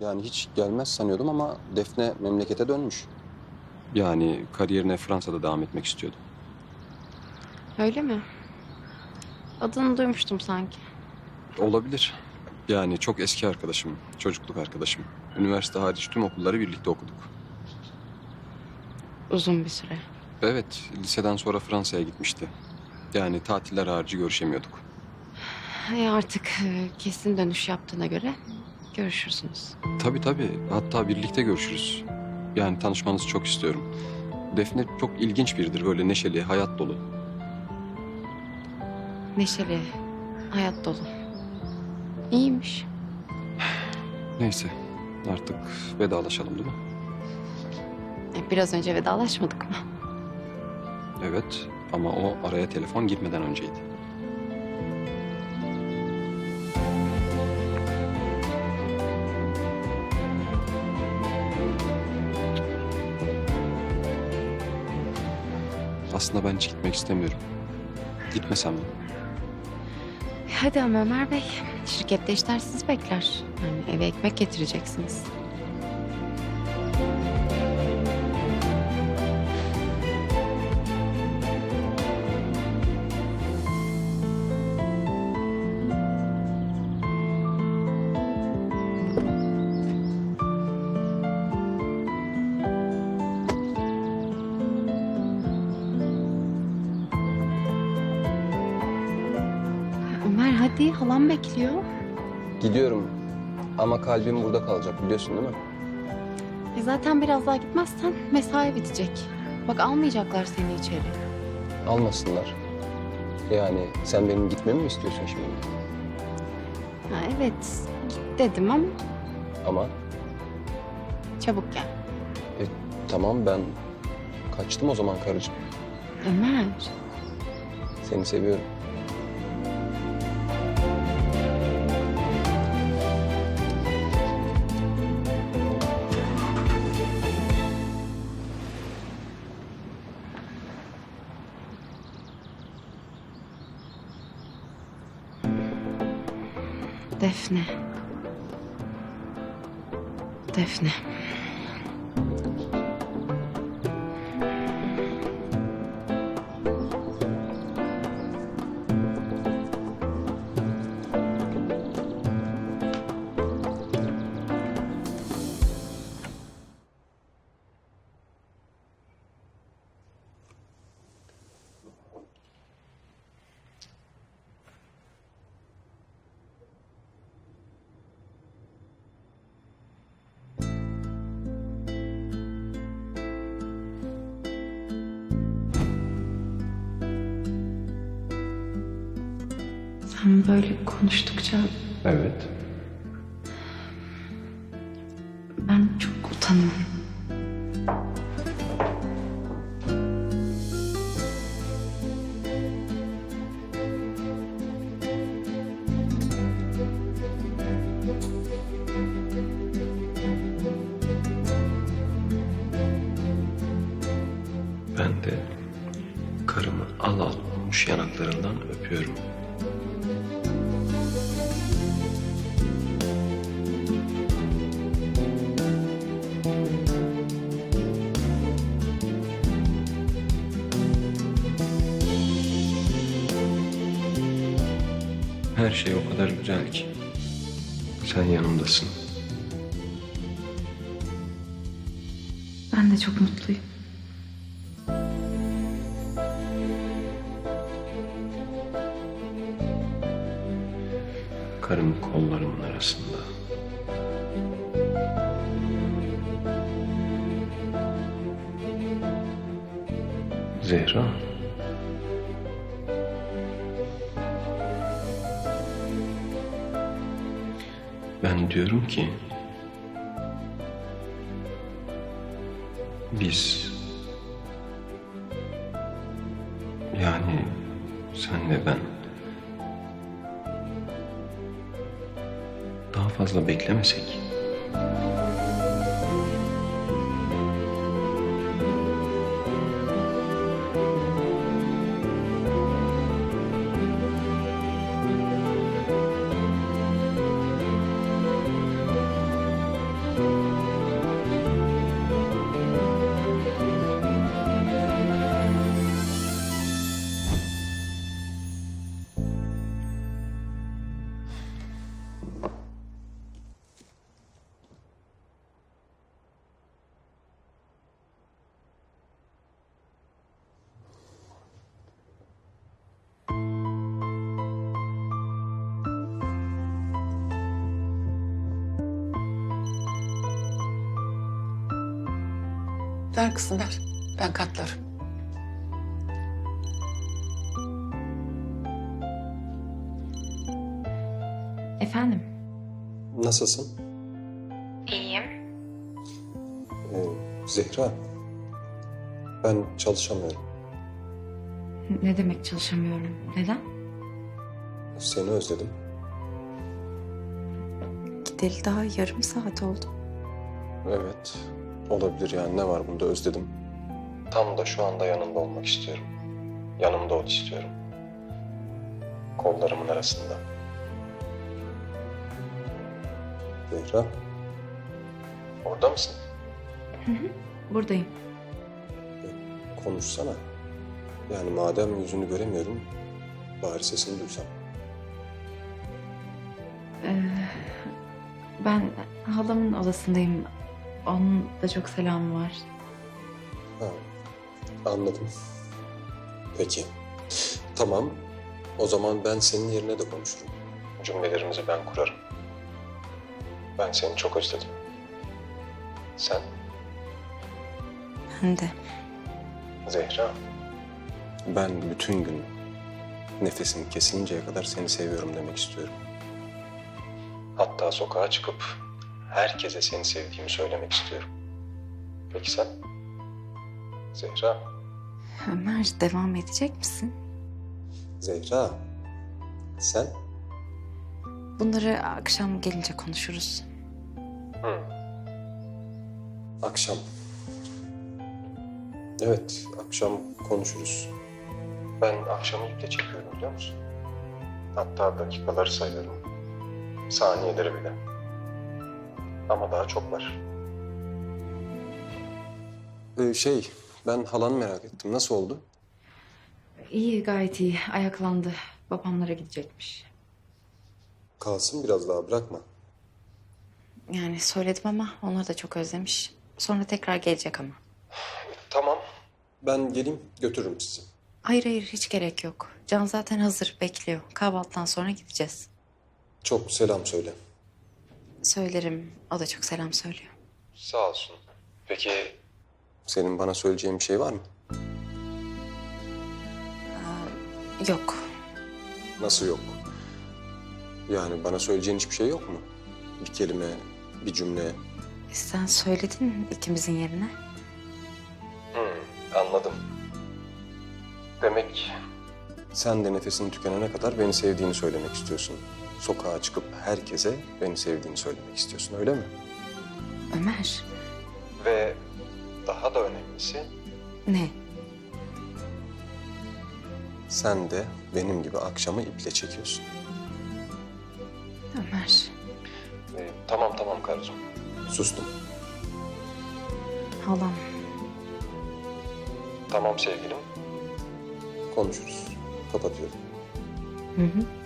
Yani hiç gelmez sanıyordum ama Defne memlekete dönmüş. Yani kariyerine Fransa'da devam etmek istiyordu. Öyle mi? Adını duymuştum sanki. Olabilir. Yani çok eski arkadaşım, çocukluk arkadaşım. Üniversite hariç tüm okulları birlikte okuduk. Uzun bir süre. Evet, liseden sonra Fransa'ya gitmişti. Yani tatiller harici görüşemiyorduk. E artık e, kesin dönüş yaptığına göre görüşürsünüz. Tabii tabii, hatta birlikte görüşürüz. Yani tanışmanızı çok istiyorum. Defne çok ilginç biridir, böyle neşeli, hayat dolu. Neşeli, hayat dolu. İyiymiş. Neyse, artık vedalaşalım değil mi? E, biraz önce vedalaşmadık mı? Evet, ama o araya telefon girmeden önceydi. Aslında ben hiç gitmek istemiyorum. Gitmesem mi? Hadi ama Ömer Bey. Şirkette işler sizi bekler. Yani eve ekmek getireceksiniz. Hadi halam bekliyor. Gidiyorum ama kalbim burada kalacak biliyorsun değil mi? E zaten biraz daha gitmezsen mesai bitecek. Bak almayacaklar seni içeri. Almasınlar. Yani sen benim gitmemi mi istiyorsun şimdi? Ha, evet git dedim ama Ama çabuk gel. e, tamam ben kaçtım o zaman karıcığım. Ömer. Seni seviyorum. Defne. Defne. Sen böyle konuştukça Evet. ben çok utanıyorum. Her şey o kadar güzel ki. Sen yanımdasın. Ben de çok mutluyum. Karım kollarımın arasında. Zehra. Ben diyorum ki biz yani senle ben daha fazla beklemesek. Ver kızım ver. Ben katlarım. Efendim? Nasılsın? İyiyim. Ee, Zehra. Ben çalışamıyorum. Ne demek çalışamıyorum? Neden? Seni özledim. Gideli daha yarım saat oldu. Evet. Olabilir yani ne var bunda özledim. Tam da şu anda yanında olmak istiyorum. Yanımda ol istiyorum. Kollarımın arasında. Zehra. Orada mısın? Buradayım. Konuşsana. Yani madem yüzünü göremiyorum, bari sesini duysam. Ee, ben halamın odasındayım. Onun da çok selamı var. Ha, anladım. Peki. Tamam. O zaman ben senin yerine de konuşurum. Cümlelerimizi ben kurarım. Ben seni çok özledim. Sen? Ben de. Zehra. Ben bütün gün nefesin kesinceye kadar seni seviyorum demek istiyorum. Hatta sokağa çıkıp herkese seni sevdiğimi söylemek istiyorum. Peki sen? Zehra. Ömer devam edecek misin? Zehra. Sen? Bunları akşam gelince konuşuruz. Hı. Akşam. Evet, akşam konuşuruz. Ben akşamı iple çekiyorum biliyor musun? Hatta dakikaları sayıyorum. Saniyeleri bile. Ama daha çok var. Ee, şey, ben halanı merak ettim. Nasıl oldu? İyi gayet iyi. Ayaklandı. Babamlara gidecekmiş. Kalsın biraz daha, bırakma. Yani söyledim ama onlar da çok özlemiş. Sonra tekrar gelecek ama. Tamam. Ben geleyim, götürürüm sizi. Hayır hayır hiç gerek yok. Can zaten hazır bekliyor. Kahvaltıdan sonra gideceğiz. Çok selam söyle. Söylerim. O da çok selam söylüyor. Sağ olsun. Peki... Senin bana söyleyeceğin bir şey var mı? Yok. Nasıl yok? Yani bana söyleyeceğin hiçbir şey yok mu? Bir kelime, bir cümle. Sen söyledin ikimizin yerine. anladım. Demek... Sen de nefesin tükenene kadar beni sevdiğini söylemek istiyorsun. Sokağa çıkıp herkese beni sevdiğini söylemek istiyorsun, öyle mi? Ömer. Ve daha da önemlisi... Ne? Sen de benim gibi akşamı iple çekiyorsun. Ömer. Ee, tamam tamam karıcığım. Sustum. Halam. Tamam sevgilim. Konuşuruz. Kapatıyorum. Hı hı.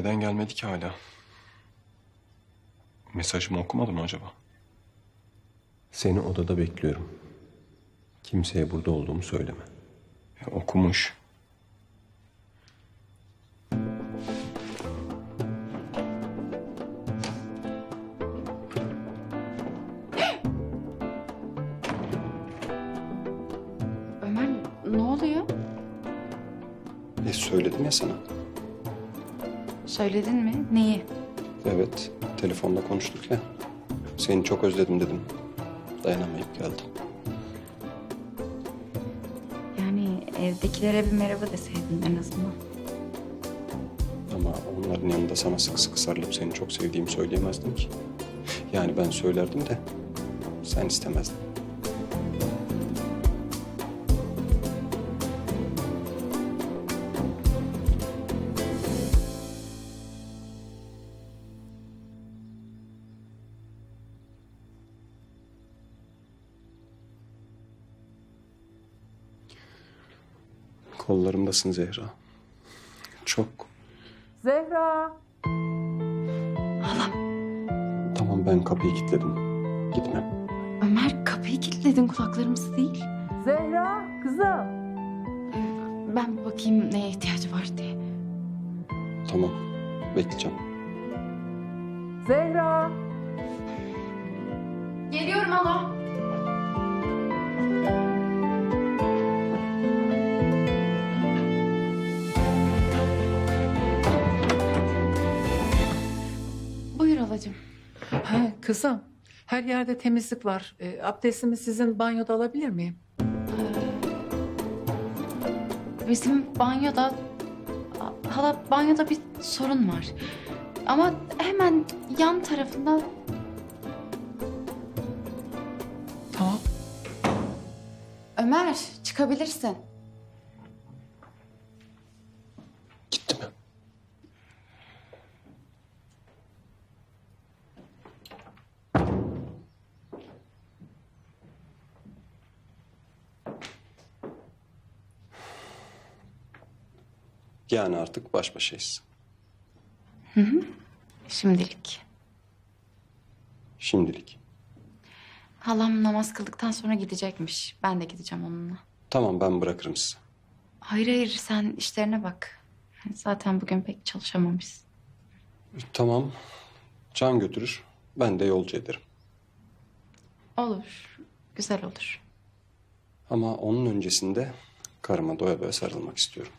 Neden gelmedi ki hala? Mesajımı okumadı mı acaba? Seni odada bekliyorum. Kimseye burada olduğumu söyleme. Ya, okumuş. Ömer ne oluyor? E söyledim ya sana. Söyledin mi? Neyi? Evet, telefonda konuştuk ya. Seni çok özledim dedim. Dayanamayıp geldim. Yani evdekilere bir merhaba deseydin en azından. Ama onların yanında sana sık sık sarılıp seni çok sevdiğimi söyleyemezdim ki. Yani ben söylerdim de sen istemezdin. Kollarımdasın Zehra. Çok. Zehra. Tamam ben kapıyı kilitledim. Gitmem. Ömer kapıyı kilitledin kulaklarımız değil. Zehra kızım. Ben bir bakayım neye ihtiyacı var diye. Tamam. Bekleyeceğim. Zehra. Geliyorum hala. Kızım. Her yerde temizlik var. E, abdestimi sizin banyoda alabilir miyim? Bizim banyoda... Hala banyoda bir sorun var. Ama hemen yan tarafında... Tamam. Ömer çıkabilirsin. Yani artık baş başayız. Şimdilik. Şimdilik. Halam namaz kıldıktan sonra gidecekmiş. Ben de gideceğim onunla. Tamam ben bırakırım sizi. Hayır hayır sen işlerine bak. Zaten bugün pek çalışamamışsın. Tamam. Can götürür. Ben de yolcu ederim. Olur. Güzel olur. Ama onun öncesinde karıma doya doya sarılmak istiyorum.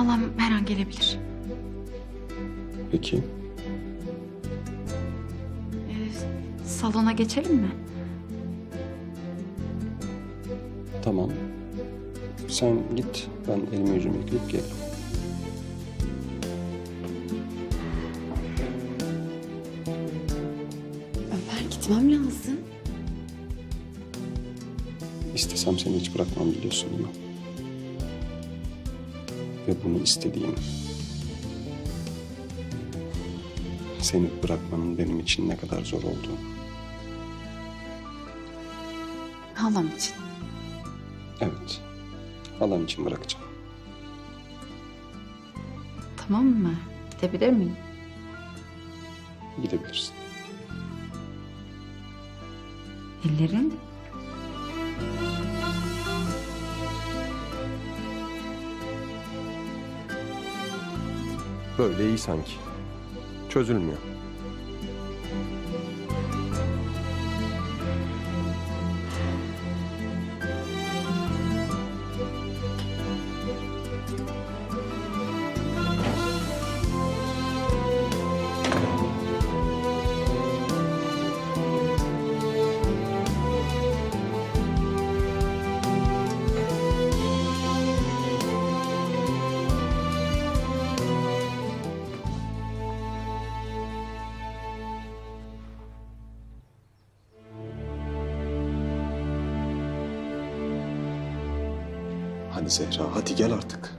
Halam her an gelebilir. Peki. Salona geçelim mi? Tamam. Sen git. Ben elimi yüzümü yıkayıp gelirim. Ömer gitmem lazım. İstesem seni hiç bırakmam biliyorsun değil mi? Ve bunu istediğim... Seni bırakmanın benim için ne kadar zor olduğunu. Halam için. Evet. Halam için bırakacağım. Tamam mı? Gidebilir miyim? Gidebilirsin. Ellerin? Böyle iyi sanki. Çözülmüyor. Zehra, hadi gel artık.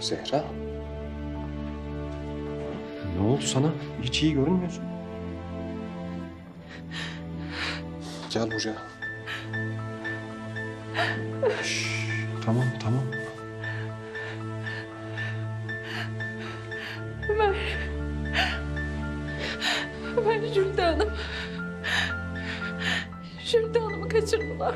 Zehra. Ne oldu sana? Hiç iyi görünmüyorsun. Gel buraya. Şş, tamam, tamam. Ben Jülde Hanım. Jülde Hanım'ı kaçırdılar.